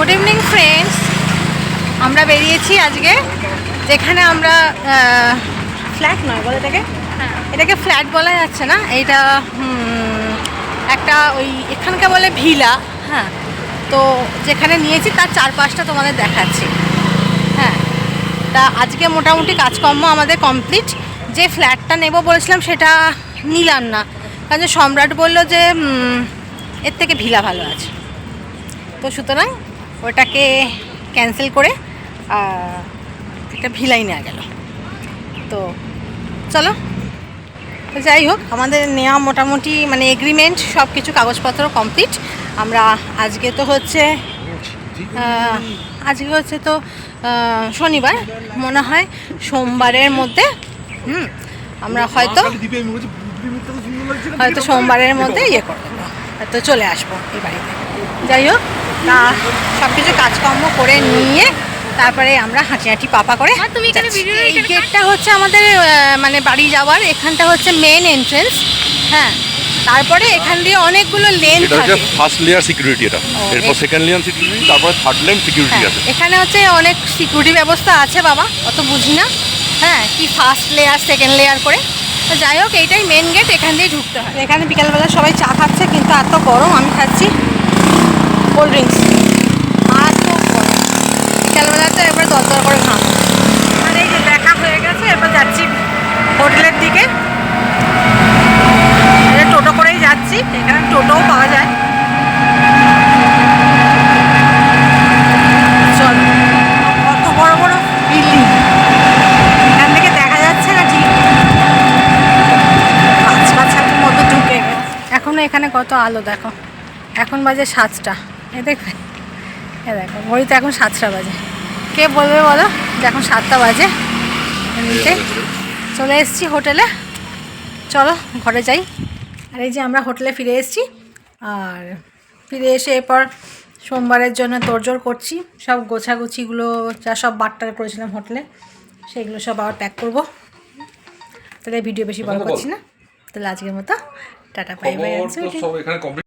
Good evening friends আমরা বেরিয়েছি আজকে যেখানে আমরা ফ্ল্যাট নয় বলে এটাকে? হ্যাঁ। এটাকে ফ্ল্যাট বলা যাচ্ছে না এটা একটা ওই এখানকার বলে ভিলা হ্যাঁ। তো যেখানে নিয়েছি তার চারপাশটা তোমাদের দেখাচ্ছি হ্যাঁ। তা আজকে মোটামুটি কাজকর্ম আমাদের কমপ্লিট যে ফ্ল্যাটটা নেব বলেছিলাম সেটা নিলাম না। কারণ যে সম্রাট বলল যে এর থেকে ভিলা ভালো আছে। তো সুতরাং ওটাকে ক্যান্সেল করে একটা ভিলাই নেওয়া গেল। তো চলো, তো যাই হোক, আমাদের নেওয়া মোটামুটি মানে এগ্রিমেন্ট সব কিছু কাগজপত্র কমপ্লিট আমরা আজকে তো হচ্ছে আজকে হচ্ছে তো শনিবার, মনে হয় সোমবারের মধ্যে, হুম, আমরা হয়তো হয়তো সোমবারের মধ্যে ইয়ে করে দেবো। হয়তো চলে আসব এই বাড়িতে। যাই হোক তা সব কিছু কাজকর্ম করে নিয়ে তারপরে আমরা হাঁটি হাঁটি পাপা করে এই গেটটা হচ্ছে আমাদের মানে বাড়ি যাওয়ার এখানটা হচ্ছে মেন এন্ট্রেন্স হ্যাঁ তারপরে এখান দিয়ে অনেকগুলো লেন এটা হচ্ছে থাকে। ফার্স্ট লেয়ার সিকিউরিটি এটা। এরপর সেকেন্ড লেয়ার সিকিউরিটি তারপরে থার্ড লেয়ার সিকিউরিটি হ্যাঁ, আছে। এখানে হচ্ছে অনেক সিকিউরিটি ব্যবস্থা আছে বাবা অত বুঝি না। হ্যাঁ কি ফার্স্ট লেয়ার সেকেন্ড লেয়ার করে। তো যাই হোক এইটাই মেন গেট এখান দিয়ে ঢুকতে হয়। এখানে বিকালবেলা সবাই চা খাচ্ছে কিন্তু এত গরম আমি খাচ্ছি। Cold drinks. আর তো গরম বিকালবেলা তো এবার দরদর করে ঘাম আর এই যে দেখা হয়ে গেছে এরপর যাচ্ছি হোটেলের দিকে। টোটো করেই যাচ্ছি, এখানে টোটোও পাওয়া যায়। এখানে কত আলো, দেখো। এখন বাজে সাতটা। এ দেখবে এ দেখো ঘড়িতে এখন সাতটা বাজে। কে বলবে বলো যে এখন সাতটা বাজে? এমনিতে চলে এসেছি হোটেলে। চলো ঘরে যাই। আর এই যে আমরা হোটেলে ফিরে এসেছি। আর ফিরে এসে এরপর সোমবারের জন্য তোড়জোড় করছি। সব গোছাগুছিগুলো যা সব বাট্টার করেছিলাম হোটেলে সেগুলো সব আবার প্যাক করব। তাহলে ভিডিও বেশি বড় করছি না। তাহলে আজকের মতো টাটা বাই বাই